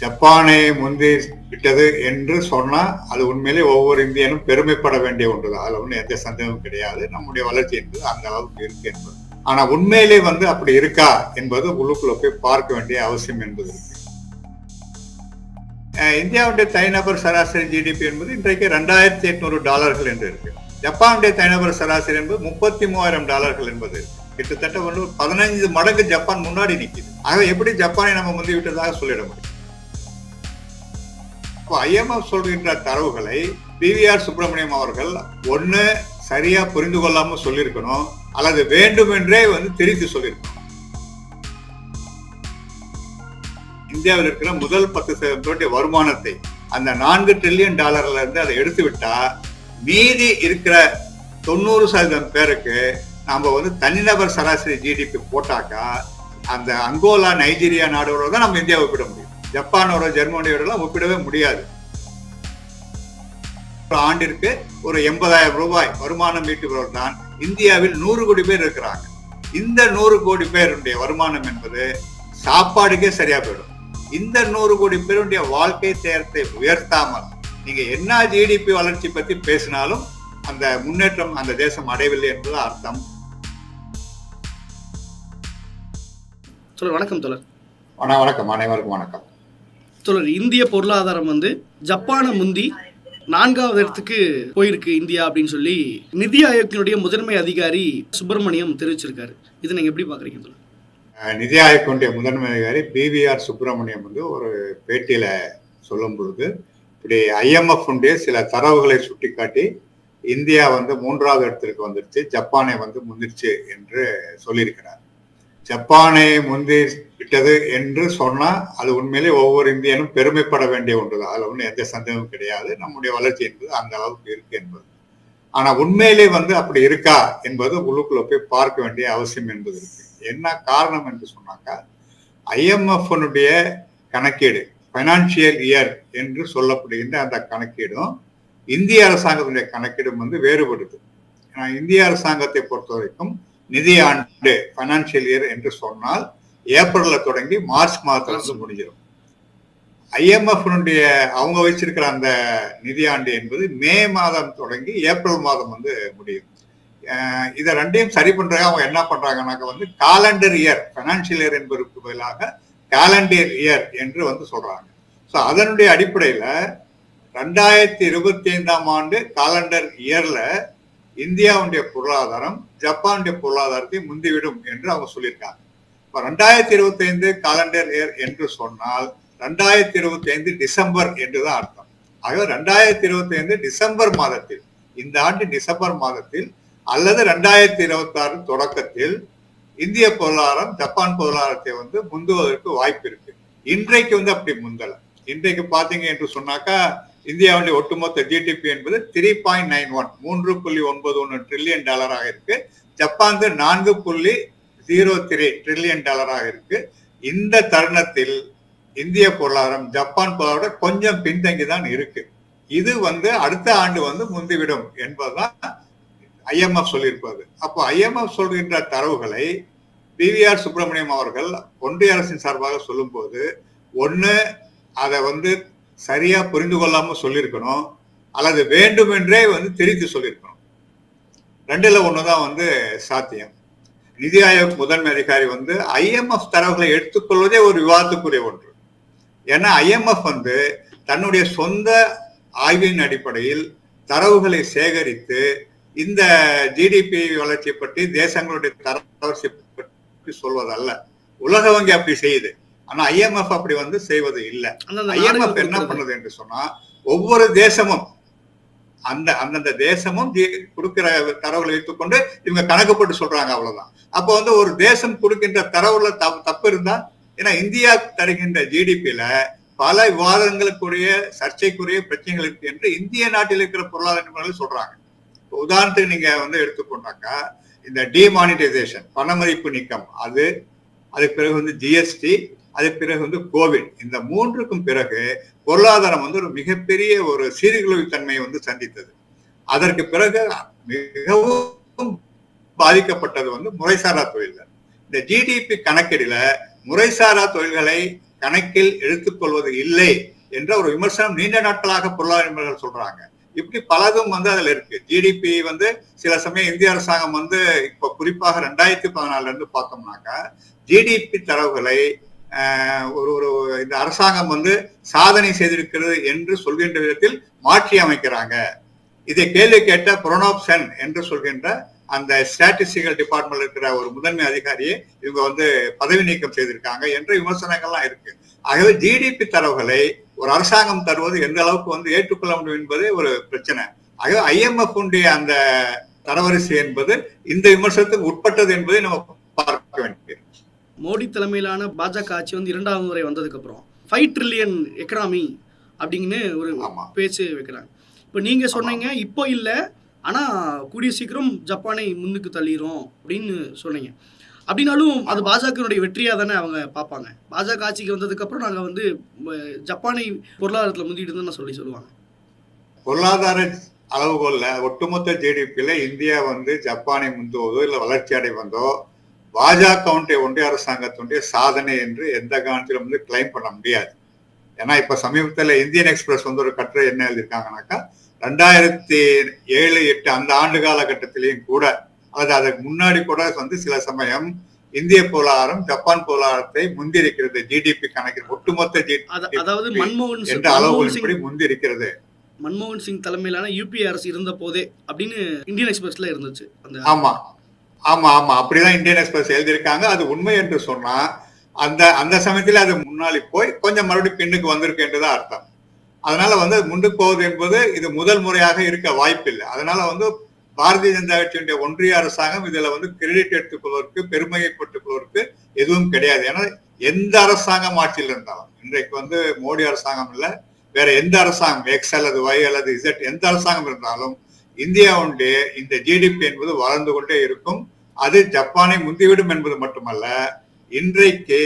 ஜப்பானை முந்தி விட்டது என்று சொன்னா அது உண்மையிலே ஒவ்வொரு இந்தியனும் பெருமைப்பட வேண்டிய ஒன்றுதான். அதுல ஒன்றும் எந்த சந்தேகமும் கிடையாது. நம்முடைய வளர்ச்சி என்பது அந்த அளவுக்கு இருக்கு என்பது. ஆனா உண்மையிலே வந்து அப்படி இருக்கா என்பது உள்ளுக்குள்ள போய் பார்க்க வேண்டிய அவசியம் என்பது இருக்கு. இந்தியாவுடைய தனிநபர் சராசரி ஜிடிபி என்பது இன்றைக்கு ரெண்டாயிரத்தி எட்நூறு டாலர்கள் என்று இருக்கு. ஜப்பானுடைய தனிநபர் சராசரி என்பது முப்பத்தி மூவாயிரம் டாலர்கள் என்பது கிட்டத்தட்ட வந்து பதினைந்து மடங்கு ஜப்பான் முன்னாடி நிற்கிது ஆக எப்படி ஜப்பானை நம்ம முந்தி விட்டதாக சொல்லிட முடியும்? ஐஎம்எஃப் சொல்கின்ற தரவுகளை பிவிஆர் சுப்பிரமணியம் அவர்கள் ஒண்ணு சரியா புரிந்து கொள்ளாம சொல்லியிருக்கணும் அல்லது வேண்டுமென்றே வந்து திரித்து சொல்லியிருக்கணும். இந்தியாவில் இருக்கிற முதல் பத்து சதவீதத்துடைய வருமானத்தை அந்த நான்கு ட்ரில்லியன் டாலர்ல இருந்து அதை எடுத்து விட்டா மீதி இருக்கிற தொண்ணூறு சதவீதம் பேருக்கு நாம வந்து தனிநபர் சராசரி ஜிடிபி போட்டாக்கா அந்த அங்கோலா நைஜீரியா நாடுகளோட தான் நம்ம இந்தியாவை விட முடியும். ஜப்பானோட ஜெர்மனியோட எல்லாம் ஒப்பிடவே முடியாது. ஒரு ஆண்டிற்கு ஒரு எண்பதாயிரம் ரூபாய் வருமானம் ஈட்டுபவர் தான் இந்தியாவில் நூறு கோடி பேர் இருக்கிறாங்க. இந்த நூறு கோடி பேருடைய வருமானம் என்பது சாப்பாடுக்கே சரியா போயிடும். இந்த நூறு கோடி பேருடைய வாழ்க்கை தேரத்தை உயர்த்தாமல் நீங்க என்ன ஜிடிபி வளர்ச்சி பத்தி பேசினாலும் அந்த முன்னேற்றம் அந்த தேசம் அடையவில்லை என்பது அர்த்தம். தோழர் வணக்கம் தோழர். வண- வணக்கம். அனைவருக்கும் வணக்கம். தோழர் இந்திய பொருளாதாரம் வந்து ஜப்பானை முந்தி நான்காவது இடத்துக்கு போயிருக்கு இந்தியா அப்படின்னு சொல்லி நிதி ஆயோக்கினுடைய முதன்மை அதிகாரி சுப்பிரமணியம் தெரிவிச்சிருக்காரு. இதை நீங்க எப்படி பாக்குறீங்க நிதி ஆயோக்கினுடைய முதன்மை அதிகாரி பிவிஆர் சுப்பிரமணியம் வந்து ஒரு பேட்டியில சொல்லும் பொழுது இப்படி ஐஎம்எஃப் சில தரவுகளை சுட்டிக்காட்டி இந்தியா வந்து மூன்றாவது இடத்திற்கு வந்துருச்சு ஜப்பானை வந்து முந்திருச்சு என்று சொல்லியிருக்கிறார். ஜப்பானை முந்தி விட்டது என்று சொன்னால் அது உண்மையிலே ஒவ்வொரு இந்தியனும் பெருமைப்பட வேண்டிய ஒன்றுதான். அதில் ஒன்றும் எந்த சந்தேகமும் கிடையாது. நம்முடைய வளர்ச்சி என்பது அந்த அளவுக்கு இருக்கு என்பது. ஆனால் உண்மையிலே வந்து அப்படி இருக்கா என்பது உள்ளுக்குள்ள போய் பார்க்க வேண்டிய அவசியம் என்பது இருக்கு. என்ன காரணம் என்று சொன்னாக்கா ஐஎம்எஃப்னுடைய கணக்கீடு ஃபைனான்சியல் இயர் என்று சொல்லப்படுகின்ற அந்த கணக்கீடும் இந்திய அரசாங்கத்துடைய கணக்கீடும் வந்து வேறுபடுது ஏன்னா இந்திய அரசாங்கத்தை பொறுத்த வரைக்கும் நிதி ஆண்டு ஃபைனான்சியல் இயர் என்று சொன்னால் ஏப்ரல்ல தொடங்கி மார்ச் மாதத்துல வந்து முடிஞ்சிடும் ஐஎம்எஃப்னுடைய அவங்க வச்சிருக்கிற அந்த நிதியாண்டு என்பது மே மாதம் தொடங்கி ஏப்ரல் மாதம் வந்து முடியும். இதை ரெண்டையும் சரி பண்றாங்க அவங்க என்ன பண்றாங்கன்னாக்க வந்து காலண்டர் இயர் பைனான்சியல் இயர் என்பதற்கு பதிலாக கேலண்டர் இயர் என்று வந்து சொல்றாங்க. ஸோ அதனுடைய அடிப்படையில ரெண்டாயிரத்தி இருபத்தி ஐந்தாம் ஆண்டு காலண்டர் இயர்ல இந்தியாவுடைய பொருளாதாரம் ஜப்பானுடைய பொருளாதாரத்தை முந்திவிடும் என்று அவங்க சொல்லியிருக்காங்க. இப்போ ரெண்டாயிரத்தி இருபத்தி ஐந்து காலண்டர் இயர் என்று சொன்னால் ரெண்டாயிரத்தி இருபத்தி ஐந்து டிசம்பர் என்றுதான் அர்த்தம். ஆகவே ரெண்டாயிரத்தி இருபத்தி ஐந்து டிசம்பர் மாதத்தில் இந்த ஆண்டு டிசம்பர் மாதத்தில் அல்லது ரெண்டாயிரத்தி இருபத்தி ஆறு தொடக்கத்தில் இந்திய பொருளாதாரம் ஜப்பான் பொருளாதாரத்தை வந்து முந்துவதற்கு வாய்ப்பு இருக்கு. இன்றைக்கு வந்து அப்படி முந்தல. இன்றைக்கு பாத்தீங்க என்று சொன்னாக்கா இந்தியாவுடைய ஒட்டுமொத்த ஜிடிபி என்பது த்ரீ பாயிண்ட் நைன் ஒன் மூன்று புள்ளி ஒன்பது ஒன்று ட்ரில்லியன் டாலராக இருக்கு. ஜப்பான் நான்கு புள்ளி ஜீரோ த்ரீ ட்ரில்லியன் டாலராக இருக்கு. இந்த தருணத்தில் இந்திய பொருளாதாரம் ஜப்பான் பொருளாதாரம் கொஞ்சம் பின்தங்கி தான் இருக்கு. இது வந்து அடுத்த ஆண்டு வந்து முந்திவிடும் என்பதுதான் ஐஎம்எஃப் சொல்லியிருப்பது. அப்போ ஐஎம்எஃப் சொல்கின்ற தரவுகளை பிவிஆர் சுப்பிரமணியம் அவர்கள் ஒன்றிய அரசின் சார்பாக சொல்லும்போது ஒன்று அதை வந்து சரியா புரிந்து கொள்ளாமல் சொல்லியிருக்கணும் அல்லது வேண்டுமென்றே வந்து திரித்து சொல்லியிருக்கணும். ரெண்டுல தான் வந்து சாத்தியம். நிதி ஆயோக் முதன்மை அதிகாரி வந்து ஐஎம்எஃப் தரவுகளை எடுத்துக்கொள்வதே ஒரு விவாதத்துக்குரிய ஒன்று. ஏன்னா ஐஎம்எஃப் வந்து தன்னுடைய சொந்த ஆய்வின் அடிப்படையில் தரவுகளை சேகரித்து இந்த ஜிடிபி வளர்ச்சி பற்றி தேசங்களுடைய தரவரிசை பற்றி சொல்வதல்ல. உலக வங்கி அப்படி செய்யுது. ஆனா ஐஎம்எஃப் அப்படி வந்து செய்வது இல்லை. ஐஎம்எஃப் என்ன. பண்ணுது என்று சொன்னா ஒவ்வொரு தேசமும் அந்த அந்தந்த தேசமும் ஜி- கொடுக்கிற தரவுகளை வைத்துக்கொண்டு இவங்க கணக்கு போட்டு சொல்றாங்க அவ்வளவுதான். அப்போ வந்து ஒரு தேசம் கொடுக்கின்ற தரவுல தப்பு தப்பு இருந்தா ஏன்னா இந்தியா தருகின்ற ஜிடிபியில பல விவாதங்களுக்குரிய சர்ச்சைக்குரிய பிரச்சனைகள் இருக்கு என்று இந்திய நாட்டில் இருக்கிற பொருளாதார நிபுணர்கள் சொல்றாங்க. உதாரணத்துக்கு நீங்க வந்து எடுத்துக்கொண்டாக்கா இந்த டிமானிட்டைசேஷன் பணமதிப்பு நீக்கம் அது அதுக்கு பிறகு வந்து ஜிஎஸ்டி அதுக்கு பிறகு வந்து கோவிட் இந்த மூன்றுக்கும் பிறகு பொருளாதாரம் வந்து ஒரு மிகப்பெரிய ஒரு சீர்குலைவு தன்மையை வந்து சந்தித்தது. அதற்கு பிறகு மிகவும் பாதிக்கப்பட்டது வந்து முறைசாரா தொழில்கள். இந்த ஜிடிபி கணக்கீடுல முறைசாரா தொழில்களை கணக்கில் எடுத்துக்கொள்வது இல்லை என்ற ஒரு விமர்சனம் நீண்ட நாட்களாக பொருளாதார நிபுணர்கள் சொல்றாங்க. இப்படி பலதும் வந்து அதுல இருக்கு. ஜிடிபி வந்து சில சமயம் இந்திய அரசாங்கம் வந்து இப்ப குறிப்பாக ரெண்டாயிரத்தி பதினாலுல இருந்து பார்த்தோம்னாக்கா ஜிடிபி தரவுகளை ஒரு ஒரு இந்த அரசாங்கம் வந்து சாதனை செய்திருக்கிறது என்று சொல்கின்ற விதத்தில் மாற்றி அமைக்கிறாங்க. இதை கேள்வி கேட்ட பிரணாப் சென் என்று சொல்கின்ற அந்த ஸ்டாட்டிஸ்டிக்கல் டிபார்ட்மெண்ட் இருக்கிற ஒரு முதன்மை அதிகாரியை இவங்க வந்து பதவி நீக்கம் செய்திருக்காங்க என்ற விமர்சனங்கள்லாம் இருக்கு. ஆகவே ஜிடிபி தரவுகளை ஒரு அரசாங்கம் தருவது எந்த அளவுக்கு வந்து ஏற்றுக்கொள்ள முடியும் என்பதே ஒரு பிரச்சனை. ஆகவே ஐஎம்எஃப் உடைய அந்த தரவரிசை என்பது இந்த விமர்சனத்துக்கு உட்பட்டது என்பதை நம்ம பார்க்க வேண்டியது. மோடி தலைமையிலான பாஜக ஆட்சி வந்து இரண்டாவது முறை வந்ததுக்கு அப்புறம் ஃபைவ் ட்ரில்லியன் எக்கனாமி அப்படின்னு ஒரு பேச்சு வைக்கிறாங்க. இப்போ நீங்க சொன்னீங்க இப்போ இல்லை. ஆனா கூடிய சீக்கிரம் ஜப்பானை முன்னுக்கு தள்ளிரும் அப்படின்னு சொன்னீங்க. அப்படின்னாலும் அது பாஜகனுடைய வெற்றியா தானே அவங்க பார்ப்பாங்க. பாஜக ஆட்சிக்கு வந்ததுக்கு அப்புறம் நாங்க வந்து ஜப்பானை பொருளாதாரத்துல முந்திட்டு இருந்தோம்னு சொல்லி சொல்லுவாங்க. பொருளாதார அளவுகோல்ல ஒட்டுமொத்த ஜிடிபியில இந்தியா வந்து ஜப்பானை முந்துவதோ இல்ல வளர்ச்சி அடைவதோ பாஜகவுடைய ஒன்றிய அரசாங்கத்தினுடைய சாதனை என்று எந்த காலத்திலும் வந்து கிளைம் பண்ண முடியாது. ஏன்னா இப்ப சமீபத்துல இந்தியன் எக்ஸ்பிரஸ் வந்து ஒரு கட்டுரை என்ன எழுதியிருக்காங்கனாக்கா ரெண்டாயிரத்தி ஏழு எட்டு அந்த ஆண்டு காலகட்டத்திலையும் கூட அல்லது அதுக்கு முன்னாடி கூட வந்து சில சமயம் இந்திய பொருளாதாரம் ஜப்பான் பொருளாதாரத்தை முந்திருக்கிறது ஜிடிபி கணக்கில் ஒட்டுமொத்த ஜி அத- அதாவது மன்மோகன் சிங் என்ற அளவுகளின்படி முந்திருக்கிறது மன்மோகன் சிங் தலைமையிலான யூபிஏ அரசு இருந்த போதே அப்படின்னு இந்தியன் எக்ஸ்பிரஸ்ல இருந்துச்சு அந்த ஆமா. ஆமா ஆமா. அப்படிதான் இந்தியன் எக்ஸ்பிரஸ் எழுதியிருக்காங்க. அது உண்மை என்று சொன்னா அந்த அந்த சமயத்தில் அது முன்னாடி போய் கொஞ்சம் மறுபடியும் பின்னுக்கு வந்திருக்கு என்றுதான் அர்த்தம். அதனால வந்து முன்னுக்கு போவது என்பது இது முதல் முறையாக இருக்க வாய்ப்பில்லை. அதனால வந்து பாரதிய ஜனதா கட்சியினுடைய ஒன்றிய அரசாங்கம் இதுல வந்து கிரெடிட் எடுத்துக்கொள்வதற்கு பெருமையை பெற்றுக்கொள்வதற்கு எதுவும் கிடையாது. ஏன்னா எந்த அரசாங்கம் ஆட்சியில் இருந்தாலும் இன்றைக்கு வந்து மோடி அரசாங்கம் இல்லை வேற எந்த அரசாங்கம் எக்ஸ் அல்லது ஒய் அல்லது இசட் எந்த அரசாங்கம் இருந்தாலும் இந்தியாவுடைய இந்த ஜிடிபி என்பது வளர்ந்து கொண்டே இருக்கும். அது ஜப்பானை முந்திவிடும் என்பது மட்டுமல்ல இன்றைக்கு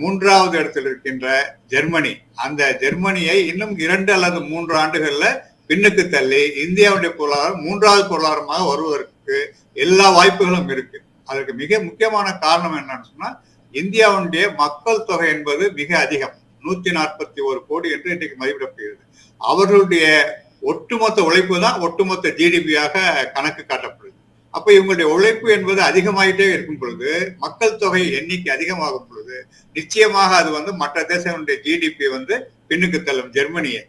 மூன்றாவது இடத்தில் இருக்கின்ற ஜெர்மனி அந்த ஜெர்மனியை இன்னும் இரண்டு அல்லது மூன்று ஆண்டுகள்ல பின்னுக்கு தள்ளி இந்தியாவுடைய பொருளாதாரம் மூன்றாவது பொருளாதாரமாக வருவதற்கு எல்லா வாய்ப்புகளும் இருக்கு. அதற்கு மிக முக்கியமான காரணம் என்னன்னு சொன்னா இந்தியாவுடைய மக்கள் தொகை என்பது மிக அதிகம். நூத்தி நாற்பத்தி ஒரு கோடி என்று இன்றைக்கு மதிப்பிடப்படுகிறது. அவர்களுடைய ஒட்டுமொத்த உழைப்பு தான் ஒட்டுமொத்த ஜிடிபியாக கணக்கு காட்டப்படுது. அப்ப இவங்களுடைய உழைப்பு என்பது அதிகமாயிட்டே இருக்கும் பொழுது மக்கள் தொகை எண்ணிக்கை அதிகமாகும் பொழுது நிச்சயமாக அது வந்து மற்ற தேசங்களுடைய ஜிடிபி வந்து பின்னுக்கு தள்ளும் ஜெர்மனியை.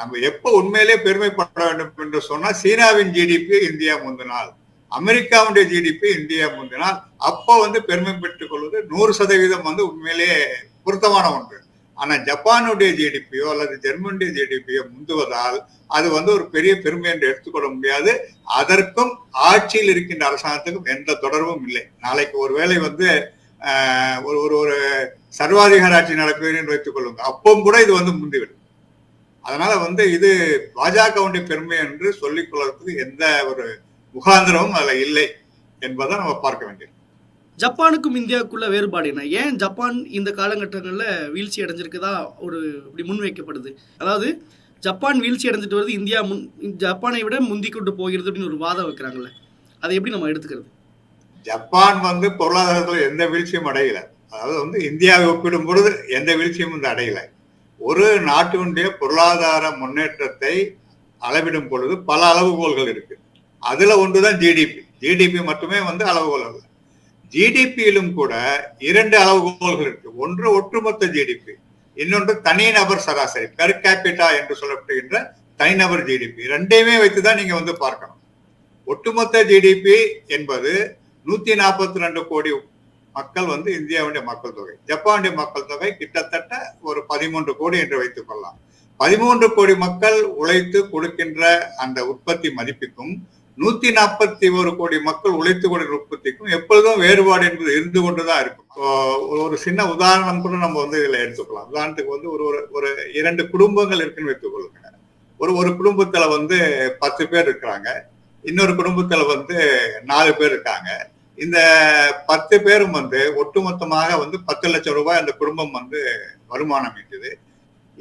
நம்ம எப்ப உண்மையிலே பெருமைப்பட வேண்டும் என்று சொன்னா சீனாவின் ஜிடிபி இந்தியா முந்தினால் அமெரிக்காவுடைய ஜிடிபி இந்தியா முந்தினால் அப்போ வந்து பெருமை பெற்றுக் கொள்வது நூறு சதவீதம் வந்து உண்மையிலேயே பொருத்தமான ஒன்று. ஆனா ஜப்பானுடைய ஜிடிபியோ அல்லது ஜெர்மனுடைய ஜிடிபியோ முந்துவதால் அது வந்து ஒரு பெரிய பெருமை என்று எடுத்துக்கொள்ள முடியாது. அதற்கும் ஆட்சியில் இருக்கின்ற அரசாங்கத்துக்கும் எந்த தொடர்பும் இல்லை. நாளைக்கு ஒருவேளை வந்து ஒரு ஒரு ஒரு சர்வாதிகார ஆட்சி நடக்குது என்று வைத்துக் கொள்ளுங்க அப்பவும் கூட இது வந்து முந்திவிடும். அதனால வந்து இது பாஜகவுடைய பெருமை என்று சொல்லிக் கொள்வதற்கு எந்த ஒரு முகாந்திரமும் அதுல இல்லை என்பதை நம்ம பார்க்க வேண்டியது. ஜப்பானுக்கும் இந்தியாவுக்குள்ள வேறுபாடு என்ன? ஏன் ஜப்பான் இந்த காலகட்டங்களில் வீழ்ச்சி அடைஞ்சிருக்குதா? ஒரு இப்படி முன்வைக்கப்படுது. அதாவது ஜப்பான் வீழ்ச்சி அடைஞ்சிட்டு வருது இந்தியா முன் ஜப்பானை விட முந்தி கொண்டு போகிறது அப்படின்னு ஒரு வாதம் வைக்கிறாங்கல்ல. அதை எப்படி நம்ம எடுத்துக்கிறது? ஜப்பான் வந்து பொருளாதாரத்தில் எந்த வீழ்ச்சியும் அடையல. அதாவது வந்து இந்தியாவை ஒப்பிடும் பொழுது எந்த வீழ்ச்சியும் வந்து அடையல. ஒரு நாட்டினுடைய பொருளாதார முன்னேற்றத்தை அளவிடும் பொழுது பல அளவுகோல்கள் இருக்கு. அதுல ஒன்றுதான் ஜிடிபி ஜிடிபி மட்டுமே வந்து அளவுகோல் அல்ல. ஜிடிபியிலும் கூட இரண்டு அளவுகோல்கள் இருக்கு. ஒன்று ஒட்டுமொத்த ஜிடிபி இன்னொன்று தனிநபர் சராசரி பெர் கேபிட்டா என்று சொல்லப்படுகின்ற தனிநபர் ஜிடிபி ரெண்டையுமே வைத்துதான் நீங்க வந்து பார்க்கணும். ஒட்டுமொத்த ஜிடிபி என்பது நூத்தி நாற்பத்தி ரெண்டு கோடி மக்கள் வந்து இந்தியாவுடைய மக்கள் தொகை ஜப்பானுடைய மக்கள் தொகை கிட்டத்தட்ட ஒரு பதிமூன்று கோடி என்று வைத்துக் கொள்ளலாம். பதிமூன்று கோடி மக்கள் உழைத்து கொடுக்கின்ற அந்த உற்பத்தி மதிப்புக்கும் நூத்தி நாற்பத்தி ஒரு கோடி மக்கள் உழைத்து கொண்ட உற்பத்திக்கும் எப்பொழுதும் வேறுபாடு என்பது இருந்து கொண்டுதான் இருக்கும். ஒரு சின்ன உதாரணம் கூட நம்ம வந்து இதுல எடுத்துக்கலாம். உதாரணத்துக்கு வந்து ஒரு ஒரு ஒரு இரண்டு குடும்பங்கள் இருக்குன்னு வைத்துக்கொள்ளுங்க. ஒரு ஒரு குடும்பத்துல வந்து பத்து பேர் இருக்கிறாங்க. இன்னொரு குடும்பத்துல வந்து நாலு பேர் இருக்காங்க. இந்த பத்து பேரும் வந்து ஒட்டுமொத்தமாக வந்து பத்து லட்சம் ரூபாய் அந்த குடும்பம் வந்து வருமானம் ஈட்டுது.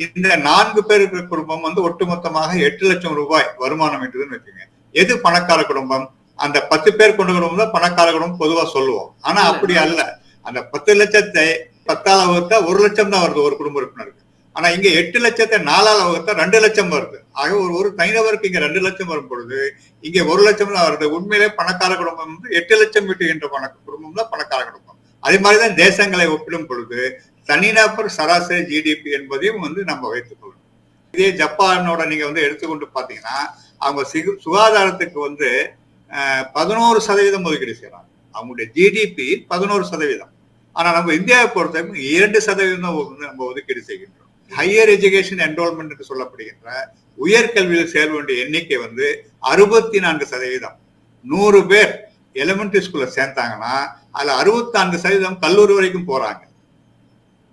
இந்த நான்கு பேர் இருக்கிற குடும்பம் வந்து ஒட்டுமொத்தமாக எட்டு லட்சம் ரூபாய் வருமானம் ஈட்டுதுன்னு வச்சுங்க எது பணக்கார குடும்பம்? அந்த பத்து பேர் கொண்ட குடும்பம் தான் பணக்கார குடும்பம் பொதுவா சொல்லுவோம். ஆனா அப்படி அல்ல. அந்த பத்து லட்சத்தை பத்தால வகுத்தா ஒரு லட்சம் தான் வருது ஒரு குடும்ப உறுப்பினருக்கு. ஆனா இங்க எட்டு லட்சத்தை நாலால வகுத்தா ரெண்டு லட்சம் வருது. ஆக ஒரு ஒரு தனிநபருக்கு இங்க ரெண்டு லட்சம் வரும் பொழுது இங்க ஒரு லட்சம் தான் வருது. உண்மையிலே பணக்கார குடும்பம் வந்து எட்டு லட்சம் வீட்டுகின்ற பண குடும்பம் தான் பணக்கார குடும்பம். அதே மாதிரிதான் தேசங்களை ஒப்பிடும் பொழுது தனிநபர் சராசரி ஜிடிபி என்பதையும் வந்து நம்ம வைத்துக் கொள்ளணும். இதே ஜப்பானோட நீங்க வந்து எடுத்துக்கொண்டு பாத்தீங்கன்னா அவங்க சிகு- சுகாதாரத்துக்கு வந்து பதினோரு சதவீதம் ஒதுக்கீடு செய்யறாங்க அவங்களுடைய ஜிடிபி பதினோரு சதவீதம். ஆனா நம்ம இந்தியாவை பொறுத்தவரைக்கும் இரண்டு சதவீதம் வந்து நம்ம ஒதுக்கீடு செய்கின்றோம். ஹையர் எஜுகேஷன் என்ரோல்மெண்ட் என்று சொல்லப்படுகின்ற உயர்கல்வியில் சேர வேண்டிய எண்ணிக்கை வந்து அறுபத்தி நான்கு சதவீதம். நூறு பேர் எலிமெண்ட்ரி ஸ்கூல்ல சேர்ந்தாங்கன்னா அதுல அறுபத்தி நான்கு சதவீதம் கல்லூரி வரைக்கும் போறாங்க.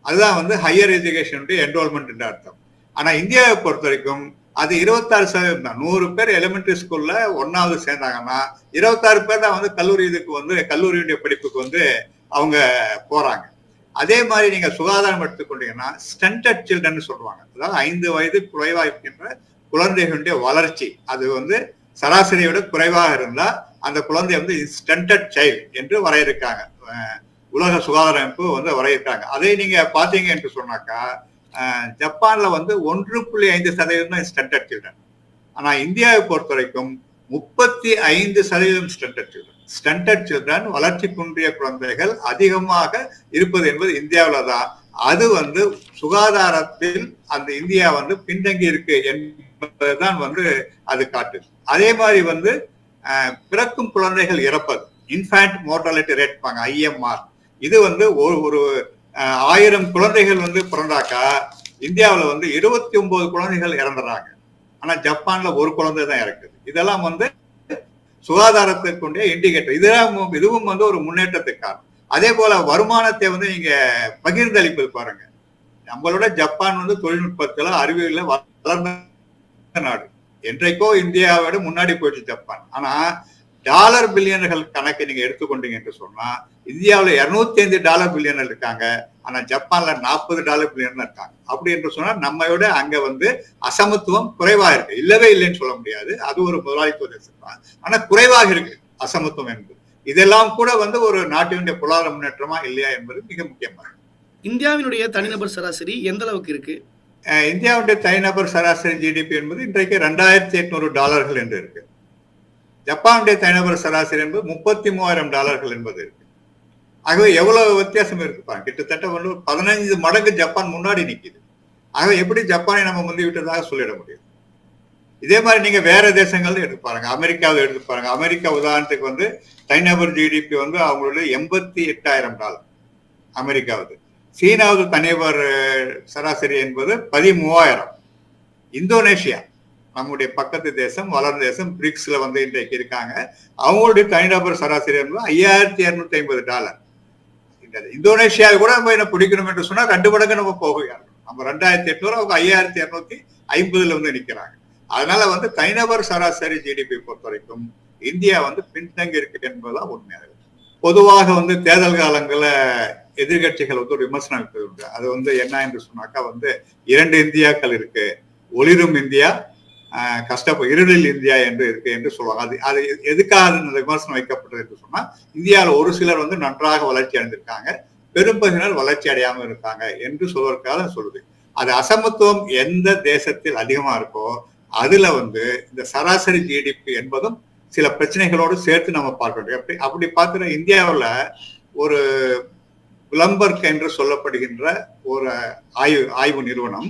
அதுதான் வந்து ஹையர் எஜுகேஷனுடைய என்ரோல்மெண்ட் என்ற அர்த்தம். ஆனா இந்தியாவை பொறுத்த வரைக்கும் அது இருபத்தாறு சதவீதம் தான். நூறு பேர் எலிமெண்ட்ரி ஸ்கூல்ல ஒன்னாவது சேர்ந்தாங்கன்னா இருபத்தாறு பேர் தான் வந்து கல்லூரி இதுக்கு வந்து கல்லூரியுடைய படிப்புக்கு வந்து அவங்க போறாங்க. அதே மாதிரி நீங்க சுகாதாரம் எடுத்துக்கொண்டீங்கன்னா ஸ்டண்டட் சில்ட்ரன் சொல்லுவாங்க. அதாவது ஐந்து வயது குறைவாக இருக்கின்ற குழந்தைகளுடைய வளர்ச்சி. அது வந்து சராசரியை விட குறைவாக இருந்தா அந்த குழந்தை வந்து ஸ்டண்டட் சைல்டு என்று வரையறுக்காங்க. உலக சுகாதார அமைப்பு வந்து வரையிருக்காங்க அதை நீங்க பாத்தீங்க என்று சொன்னாக்கா ஜப்பான்ல வந்து ஒன்று புள்ளி ஐந்து சதவீதம் தான் ஸ்டண்டட் சில்ட்ரன் ஆனா இந்தியாவை பொறுத்த வரைக்கும் முப்பத்தி ஐந்து சதவீதம் ஸ்டண்டர்ட் சில்ட்ரன் ஸ்டண்டர்ட் சில்ட்ரன் வளர்ச்சி குன்றிய குழந்தைகள் அதிகமாக இருப்பது என்பது இந்தியாவில தான். அது வந்து சுகாதாரத்தில் அந்த இந்தியா வந்து பின்தங்கி இருக்கு என்பதுதான் வந்து அது காட்டுது அதே மாதிரி வந்து பிறக்கும் குழந்தைகள் இறப்பது. இன்ஃபேண்ட் மோர்டாலிட்டி ரேட் பாங்க ஐஎம்ஆர் இது வந்து ஒரு ஒரு ஆயிரம் குழந்தைகள் வந்து பிறந்தாக்கா இந்தியாவில் வந்து இருபத்தி ஒன்பது குழந்தைகள் இறந்துடுறாங்க. ஆனால் ஜப்பானில் ஒரு குழந்தை தான் இறக்குது இதெல்லாம் வந்து சுகாதாரத்திற்குடைய இண்டிகேட்டர் இதெல்லாம் இதுவும் வந்து ஒரு முன்னேற்றத்துக்கான அதே போல வருமானத்தை வந்து நீங்க பகிர்ந்தளிப்பது பாருங்க. நம்மளோட ஜப்பான் வந்து தொழில்நுட்பத்துல அறிவியல வளர்ந்த நாடு. என்றைக்கோ இந்தியாவோட முன்னாடி போயிடுச்சு ஜப்பான். ஆனா டாலர் பில்லியன்கள் கணக்கை நீங்க எடுத்துக்கொண்டீங்க என்று சொன்னா இந்தியாவுல இருநூத்தி ஐந்து டாலர் பில்லியனர் இருக்காங்க. ஆனா ஜப்பான்ல நாற்பது டாலர் பில்லியன் இருக்காங்க. அப்படி என்று சொன்னா நம்மையோட அங்க வந்து அசமத்துவம் குறைவா இருக்கு. இல்லவே இல்லைன்னு சொல்ல முடியாது. அது ஒரு முதலாளித்துவ தேசம். தான் ஆனா குறைவாக இருக்கு அசமத்துவம் என்பது. இதெல்லாம் கூட வந்து ஒரு நாட்டினுடைய பொருளாதார முன்னேற்றமா இல்லையா என்பது மிக முக்கியமானது. இந்தியாவினுடைய தனிநபர் சராசரி எந்த அளவுக்கு இருக்கு? இந்தியாவுடைய தனிநபர் சராசரி ஜிடிபி என்பது இன்றைக்கு ரெண்டாயிரத்தி எட்நூறு டாலர்கள் என்று இருக்கு. ஜப்பானுடைய தனிநபர் சராசரி என்பது முப்பத்தி மூவாயிரம் டாலர்கள் என்பது இருக்கு. ஆகவே எவ்வளவு வித்தியாசம் இருக்குப்பா கிட்டத்தட்ட வந்து பதினைஞ்சு மடங்கு ஜப்பான் முன்னாடி நிற்கிது ஆகவே எப்படி ஜப்பானை நம்ம முந்தி விட்டதாக சொல்லிட முடியும்? இதே மாதிரி நீங்க வேற தேசங்கள்ல எடுத்து பாருங்க. அமெரிக்காவில் எடுத்து பாருங்க. அமெரிக்கா உதாரணத்துக்கு வந்து தனிநபர் ஜிடிபி வந்து அவங்களுடைய எண்பத்தி எட்டாயிரம் டாலர். அமெரிக்காவது. சீனாவது தனிநபர் சராசரி என்பது பதிமூவாயிரம். இந்தோனேஷியா நம்முடைய பக்கத்து தேசம் வளர்ந்த தேசம் பிரிக்ஸ்ல வந்து இன்றைக்கு இருக்காங்க. அவங்களுடைய தனிநபர் சராசரி என்பது ஐயாயிரத்தி இரநூத்தி ஐம்பது டாலர். இந்த இந்தோனேஷியாவில் கூட நம்ம என்ன பிடிக்கணும் என்று சொன்னா ரெண்டு மடங்கு நம்ம போகிறாங்க நம்ம ரெண்டாயிரத்தி எட்நூறு அவங்க ஐயாயிரத்தி இரநூத்தி ஐம்பதுல வந்து நிக்கிறாங்க அதனால வந்து தனிநபர் சராசரி ஜிடிபி பொறுத்த வரைக்கும் இந்தியா வந்து பின்தங்கி இருக்கு என்பதுதான் உண்மையாக பொதுவாக வந்து தேர்தல் காலங்களில் எதிர்கட்சிகள் வந்து ஒரு விமர்சனம் இருக்கிறது உண்டு அது வந்து என்ன என்று சொன்னாக்கா வந்து இரண்டு இந்தியாக்கள் இருக்கு. ஒளிரும் இந்தியா கஷ்டப்ப இருளில் இந்தியா என்று இருக்கு என்று சொல்லுவாங்க. அது அது எதுக்காக அந்த விமர்சனம் வைக்கப்பட்டது என்று சொன்னால் இந்தியாவில் ஒரு சிலர் வந்து நன்றாக வளர்ச்சி அடைந்திருக்காங்க. பெரும்பகுதியினர் வளர்ச்சி அடையாமல் இருக்காங்க என்று சொல்வதற்காக சொல்லுது. அது அசமத்துவம் எந்த தேசத்தில் அதிகமாக இருக்கோ அதுல வந்து இந்த சராசரி ஜிடிபி என்பதும் சில பிரச்சனைகளோடு சேர்த்து நம்ம பார்க்க வேண்டும் அப்படி அப்படி பார்த்தீங்கன்னா இந்தியாவில் ஒரு விளம்பர்க் என்று சொல்லப்படுகின்ற ஒரு ஆய்வு ஆய்வு நிறுவனம்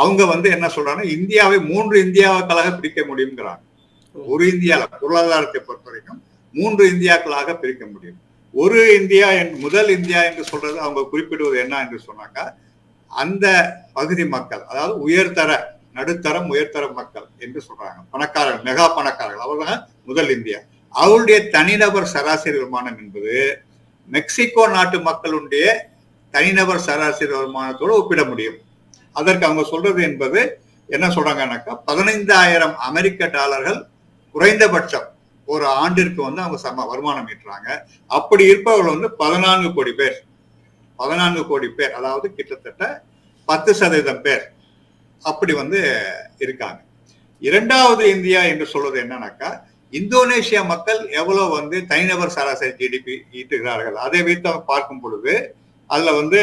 அவங்க வந்து என்ன சொல்றாங்கன்னா இந்தியாவை மூன்று இந்தியாக்களாக பிரிக்க முடியுங்கிறாங்க ஒரு இந்தியால பொருளாதாரத்தை பொறுத்த வரைக்கும் மூன்று இந்தியாக்களாக பிரிக்க முடியும். ஒரு இந்தியா என் முதல் இந்தியா என்று சொல்றது அவங்க குறிப்பிடுவது என்ன என்று சொன்னாக்கா அந்த பகுதி மக்கள் அதாவது உயர்தர நடுத்தரம் உயர்தர மக்கள் என்று சொல்றாங்க. பணக்காரர்கள் மெகா பணக்காரர்கள் அவர்கள் முதல் இந்தியா. அவருடைய தனிநபர் சராசரி வருமானம் என்பது மெக்சிகோ நாட்டு மக்களுடைய தனிநபர் சராசரி வருமானத்தோடு ஒப்பிட முடியும். அதற்கு அவங்க சொல்றது என்பது என்ன சொல்றாங்கன்னாக்கா பதினைந்தாயிரம் அமெரிக்க டாலர்கள் குறைந்தபட்சம் ஒரு ஆண்டிற்கு வந்து அவங்க சம வருமானம் ஈட்டுறாங்க. அப்படி இருப்பவர்கள் வந்து பதினான்கு கோடி பேர். பதினான்கு கோடி பேர் அதாவது கிட்டத்தட்ட பத்து சதவீதம் பேர் அப்படி வந்து இருக்காங்க. இரண்டாவது இந்தியா என்று சொல்வது என்னன்னாக்கா இந்தோனேஷியா மக்கள் எவ்வளவு வந்து தனிநபர் சராசரி ஜிடிபி ஈட்டுகிறார்கள் அதை வைத்து அவங்க பார்க்கும் பொழுது அதுல வந்து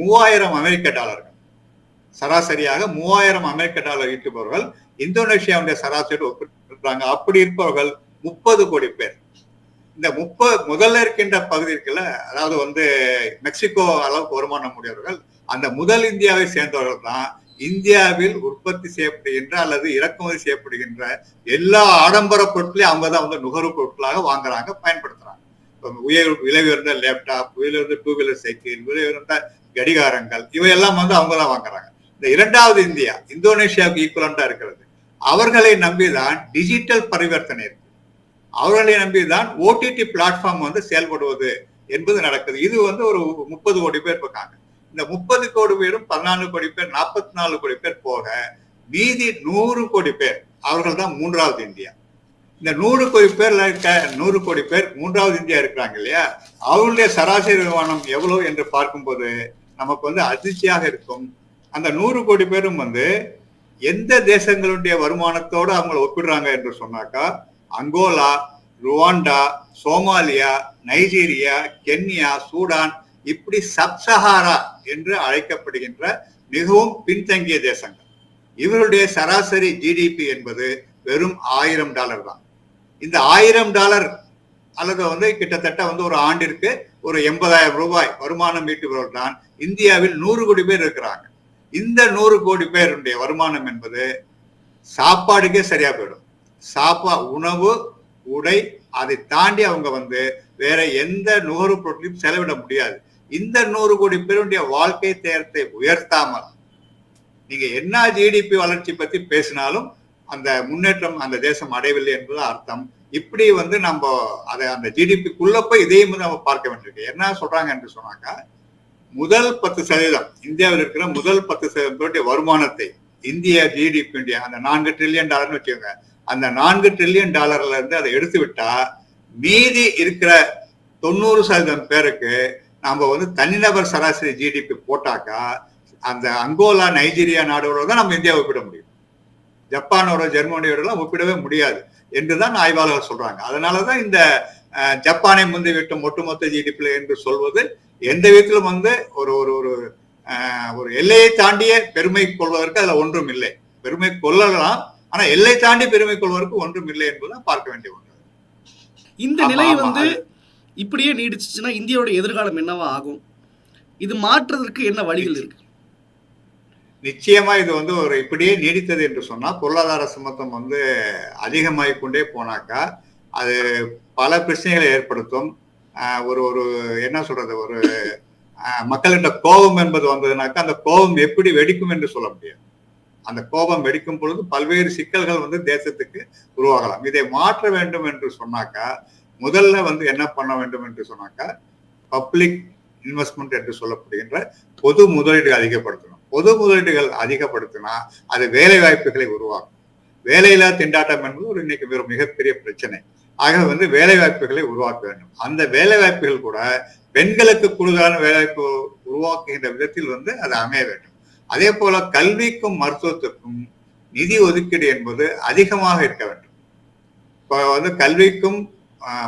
மூவாயிரம் அமெரிக்க டாலர்கள். சராசரியாக மூவாயிரம் அமெரிக்க டாலர் ஈட்டுபவர்கள் இந்தோனேஷியாவுடைய சராசரி ஒப்பிட்டிருக்காங்க அப்படி இருப்பவர்கள் முப்பது கோடி பேர். இந்த முப்பது முதல்ல இருக்கின்ற பகுதி இருக்குல்ல அதாவது வந்து மெக்சிகோ அளவுக்கு வருமானம் உடையவர்கள் அந்த முதல் இந்தியாவை சேர்ந்தவர்கள் தான் இந்தியாவில் உற்பத்தி செய்யப்படுகின்ற அல்லது இறக்குமதி செய்யப்படுகின்ற எல்லா ஆடம்பர பொருட்களையும் அவங்க தான் வந்து நுகர்வு பொருட்களாக வாங்குறாங்க பயன்படுத்துறாங்க. உயர் விலை உயர்ந்த லேப்டாப் விலை உயர்ந்த டூ வீலர் சைக்கிள் விலை உயர்ந்த கடிகாரங்கள் இவையெல்லாம் வந்து அவங்க தான் வாங்குறாங்க. இந்த இரண்டாவது இந்தியா இந்தோனேஷியாவுக்கு ஈக்குவலண்டா இருக்கிறது. அவர்களை நம்பிதான் டிஜிட்டல் பரிவர்த்தனை இருக்கு. அவர்களை நம்பிதான் ஓடிடி பிளாட்ஃபார்ம் வந்து செயல்படுவது என்பது நடக்குது. இது வந்து ஒரு முப்பது கோடி பேர் இருக்காங்க. இந்த முப்பது கோடி பேரும் பதினாலு கோடி பேர் நாற்பத்தி நாலு கோடி பேர் போக மீதி நூறு கோடி பேர் அவர்கள் தான் மூன்றாவது இந்தியா. இந்த நூறு கோடி பேர்ல இருக்க நூறு கோடி பேர் மூன்றாவது இந்தியா இருக்கிறாங்க இல்லையா? அவர்களுடைய சராசரி வருமானம் எவ்வளவு என்று பார்க்கும்போது நமக்கு வந்து அதிர்ச்சியாக இருக்கும். அந்த நூறு கோடி பேரும் வந்து எந்த தேசங்களுடைய வருமானத்தோடு அவங்கள ஒப்பிடுறாங்க என்று சொன்னாக்கா Angola Rwanda Somalia Nigeria Kenya Sudan இப்படி சப்சஹாரா என்று அழைக்கப்படுகின்ற மிகவும் பின்தங்கிய தேசங்கள். இவருடைய சராசரி ஜிடிபி என்பது வெறும் ஆயிரம் டாலர் தான். இந்த ஆயிரம் டாலர் அல்லது வந்து கிட்டத்தட்ட வந்து ஒரு ஆண்டிற்கு ஒரு எண்பதாயிரம் ரூபாய் வருமானம் ஈட்டுபவர்கள் தான் இந்தியாவில் நூறு கோடி பேர் இருக்கிறாங்க. இந்த நூறு கோடி பேருடைய வருமானம் என்பது சாப்பாடுக்கே சரியா போயிடும். சாப்பா உணவு உடை அதை தாண்டி அவங்க வந்து வேற எந்த நுகர்வு பொருட்களையும் செலவிட முடியாது. இந்த நூறு கோடி பேருடைய வாழ்க்கை தேரத்தை உயர்த்தாமல் நீங்க என்ன ஜிடிபி வளர்ச்சி பத்தி பேசினாலும் அந்த முன்னேற்றம் அந்த தேசம் அடையவில்லை என்பது அர்த்தம். இப்படி வந்து நம்ம அதை அந்த ஜிடிபிக்குள்ள போய் இதையும் நம்ம பார்க்க வேண்டியிருக்கு. என்ன சொல்றாங்க என்று சொன்னாக்கா முதல் பத்து சதவீதம் இந்தியாவில் இருக்கிற முதல் பத்து சதவீதம் வருமானத்தை இந்திய ஜிடிபி அந்த நான்கு ட்ரில்லியன் டாலர்னு வச்சுக்கோங்க அந்த நான்கு ட்ரில்லியன் டாலர்ல இருந்து அதை எடுத்து விட்டா மீதி இருக்கிற தொண்ணூறு சதவீதம் பேருக்கு நாம வந்து தனிநபர் சராசரி ஜிடிபி போட்டாக்கா அந்த அங்கோலா நைஜீரியா நாடுகளோட தான் நம்ம இந்தியா ஒப்பிட முடியும். ஜப்பானோட ஜெர்மனியோடலாம் ஒப்பிடவே முடியாது என்றுதான் ஆய்வாளர்கள் சொல்றாங்க. அதனாலதான் இந்த ஜப்பானை முந்தி விட்டும் ஒட்டுமொத்த ஜிடிபி என்று சொல்வது எந்த விதத்திலும் வந்து ஒரு ஒரு ஒரு ஒரு எல்லையை தாண்டிய பெருமை கொள்வதற்கு அதுல ஒன்றும் இல்லை. பெருமை கொள்ளலாம். ஆனா எல்லை தாண்டி பெருமை கொள்வதற்கு ஒன்றும் இல்லை என்பதுதான் பார்க்க வேண்டிய ஒன்று. இந்த நிலை வந்து இப்படியே நீடிச்சுச்சுன்னா இந்தியாவோட எதிர்காலம் என்னவா ஆகும்? இது மாற்றுறதுக்கு என்ன வழிகள் இருக்கு? நிச்சயமா இது வந்து ஒரு இப்படியே நீடித்தது என்று சொன்னா பொருளாதார சமத்துவம் வந்து அதிகமாகிக் கொண்டே போனாக்கா அது பல பிரச்சனைகளை ஏற்படுத்தும். ஒரு ஒரு என்ன சொல்றது ஒரு மக்கள்கிட்ட கோபம் என்பது வந்ததுனாக்கா அந்த கோபம் எப்படி வெடிக்கும் என்று சொல்ல முடியாது அந்த கோபம் வெடிக்கும் பொழுது பல்வேறு சிக்கல்கள் வந்து தேசத்துக்கு உருவாகலாம். இதை மாற்ற வேண்டும் என்று சொன்னாக்கா முதல்ல வந்து என்ன பண்ண வேண்டும் என்று சொன்னாக்கா பப்ளிக் இன்வெஸ்ட்மெண்ட் என்று சொல்லப்படுகின்ற பொது முதலீடுகள் அதிகப்படுத்தணும். பொது முதலீடுகள் அதிகப்படுத்தினா அது வேலை வாய்ப்புகளை உருவாக்கும். வேலையில்லா திண்டாட்டம் என்பது ஒரு இன்னைக்கு ஒரு மிகப்பெரிய பிரச்சனை. ஆக வந்து வேலை வாய்ப்புகளை உருவாக்க வேண்டும். அந்த வேலை வாய்ப்புகள் கூட பெண்களுக்கு கூடுதலான வேலைவாய்ப்பு உருவாக்குகின்ற விதத்தில் வந்து அது அமைய வேண்டும். அதே போல கல்விக்கும் மருத்துவத்துக்கும் நிதி ஒதுக்கீடு என்பது அதிகமாக இருக்க வேண்டும். இப்போ வந்து கல்விக்கும்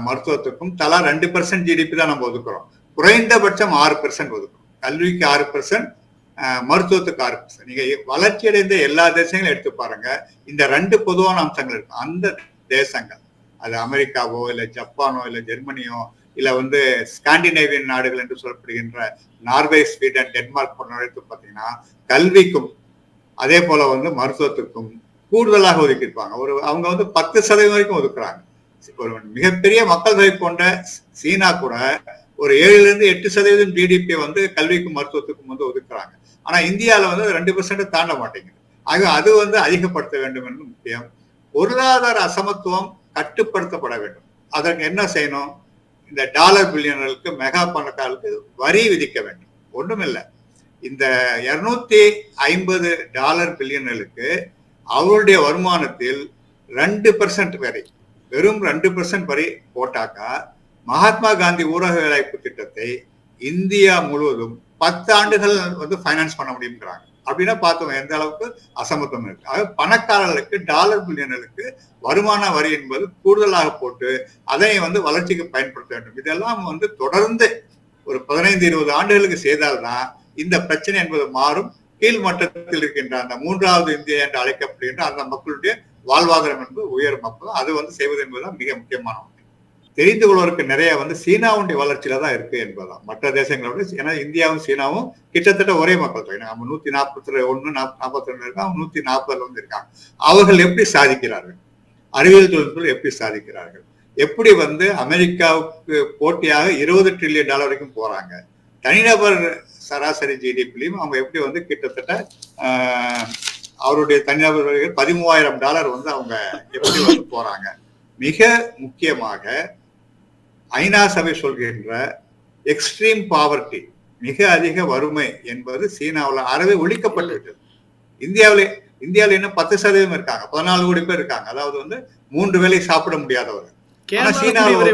மருத்துவத்துக்கும் தலா ரெண்டு பர்சன்ட் ஜிடிபி தான் நம்ம ஒதுக்குறோம். குறைந்தபட்சம் ஆறு பெர்சன்ட் ஒதுக்குறோம். கல்விக்கு ஆறு பெர்சன்ட் மருத்துவத்துக்கு ஆறு பெர்சன்ட் நீங்க வளர்ச்சி அடைந்த எல்லா தேசங்களும் எடுத்து பாருங்க. இந்த ரெண்டு பொதுவான அம்சங்கள் இருக்கும் அந்த தேசங்கள் அது அமெரிக்காவோ இல்ல ஜப்பானோ இல்ல ஜெர்மனியோ இல்ல வந்து ஸ்காண்டினேவியன் நாடுகள் என்று சொல்லப்படுகின்ற நார்வே ஸ்வீடன் டென்மார்க் போன்ற எடுத்து பார்த்தீங்கன்னா கல்விக்கும் அதே போல வந்து மருத்துவத்துக்கும் கூடுதலாக ஒதுக்கியிருப்பாங்க. ஒரு அவங்க வந்து பத்து சதவீதம் வரைக்கும் ஒதுக்குறாங்க. ஒரு மிகப்பெரிய மக்கள் தொகை கொண்ட சீனா கூட ஒரு ஏழுல இருந்து எட்டு சதவீதம் ஜிடிபி வந்து கல்விக்கும் மருத்துவத்துக்கும் வந்து ஒதுக்குறாங்க. ஆனா இந்தியாவில் வந்து ரெண்டு பெர்சென்ட் தாண்ட மாட்டேங்குது. ஆக அது வந்து அதிகப்படுத்த வேண்டும் என்று முக்கியம். பொருளாதார அசமத்துவம் கட்டுப்படுத்தப்பட வேண்டும். அதற்கு என்ன செய்யணும்? இந்த டாலர் பில்லியனர்களுக்கு மெகா பணக்காரர்களுக்கு வரி விதிக்க வேண்டும். ஒண்ணுமில்லை. இந்த இருநூத்தி ஐம்பது டாலர் பில்லியனர்களுக்கு அவருடைய வருமானத்தில் ரெண்டு பெர்சன்ட் வரி வெறும் ரெண்டு பெர்சன்ட் வரி போட்டாக்கா மகாத்மா காந்தி ஊரக வேலைவாய்ப்பு திட்டத்தை இந்தியா முழுவதும் பத்து ஆண்டுகள் வந்து ஃபைனான்ஸ் பண்ண முடியுங்கிறாங்க அப்படின்னா பார்த்தோம் எந்த அளவுக்கு அசமத்துவம் இருக்கு. ஆக பணக்காரர்களுக்கு டாலர் பில்லியனருக்கு வருமான வரி என்பது கூடுதலாக போட்டு அதை வந்து வளர்ச்சிக்கு பயன்படுத்த வேண்டும். இதெல்லாம் வந்து தொடர்ந்து ஒரு பதினைந்து இருபது ஆண்டுகளுக்கு செய்தால்தான் இந்த பிரச்சனை என்பது மாறும். கீழ் மட்டத்தில் இருக்கின்ற அந்த மூன்றாவது இந்தியா என்று அழைக்கப்படுகின்ற அந்த மக்களுடைய வாழ்வாதாரம் என்பது உயரும். அப்போ அது வந்து செய்வது என்பதுதான் மிக முக்கியமான தெரிந்து கொள்வதற்கு நிறைய வந்து சீனாவுடைய வளர்ச்சியில தான் இருக்கு என்பதுதான். மற்ற தேசங்களோட ஏன்னா இந்தியாவும் சீனாவும் கிட்டத்தட்ட ஒரே மக்கள் தொகை. நம்ம நூத்தி நாற்பத்தி ஒண்ணு நாற்பத்தி ரெண்டு இருக்காங்க நூத்தி நாற்பதுல வந்து இருக்காங்க. அவர்கள் எப்படி சாதிக்கிறார்கள்? அறிவியல் தொழில்நுட்பத்தில் எப்படி சாதிக்கிறார்கள்? எப்படி வந்து அமெரிக்காவுக்கு போட்டியாக இருபது ட்ரில்லியன் டாலர் வரைக்கும் போறாங்க? தனிநபர் சராசரி ஜிடிபிலையும் அவங்க எப்படி வந்து கிட்டத்தட்ட ஆஹ், அவருடைய தனிநபர் பதிமூவாயிரம் டாலர் வந்து அவங்க எப்படி வந்து போறாங்க? மிக முக்கியமாக ஐநா சபை சொல்கின்ற எக்ஸ்ட்ரீம் பாவர்ட்டி மிக அதிக வறுமை என்பது சீனாவில் அறவே ஒழிக்கப்பட்டு விட்டது இந்தியாவிலே இந்தியாவில் இன்னும் பத்து சதவீதம் இருக்காங்க பதினாலு கோடி பேர் இருக்காங்க. அதாவது வந்து மூன்று வேளை சாப்பிட முடியாதவர்கள். கேரளா சீனாவுல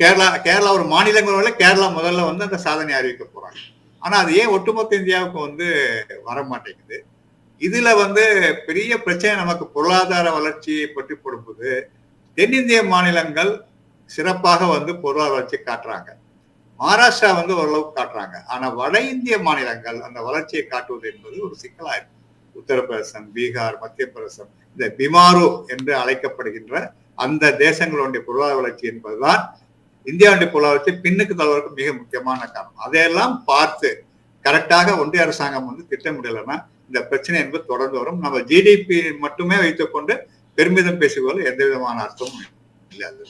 கேரளா கேரளா ஒரு மாநிலங்களோட கேரளா முதல்ல வந்து அந்த சாதனை அறிவிக்க போறாங்க. ஆனா அது ஏன் ஒட்டுமொத்த இந்தியாவுக்கு வந்து வர மாட்டேங்குது இதுல வந்து பெரிய பிரச்சனை நமக்கு பொருளாதார வளர்ச்சியை பற்றி கொடுப்பது தென்னிந்திய மாநிலங்கள் சிறப்பாக வந்து பொருளாதார வளர்ச்சி காட்டுறாங்க. மகாராஷ்டிரா வந்து ஓரளவுக்கு காட்டுறாங்க. ஆனா வட இந்திய மாநிலங்கள் அந்த வளர்ச்சியை காட்டுவது என்பது ஒரு சிக்கலா இருக்கு உத்தரப்பிரதேசம் பீகார் மத்திய பிரதேசம் இந்த பிமாரு என்று அழைக்கப்படுகின்ற அந்த தேசங்களுடைய பொருளாதார வளர்ச்சி என்பதுதான் இந்தியாவுடைய பொருளாதாரத்தை பின்னுக்கு தள்ளுவதற்கு மிக முக்கியமான காரணம். அதையெல்லாம் பார்த்து கரெக்டாக ஒன்றிய அரசாங்கம் வந்து திட்டமிடலைன்னா இந்த பிரச்சனை என்பது தொடர்ந்து வரும். நம்ம ஜிடிபி மட்டுமே வைத்துக்கொண்டு பெருமிதம் பேசுவதில் எந்த விதமான அர்த்தமும் இல்லை. அது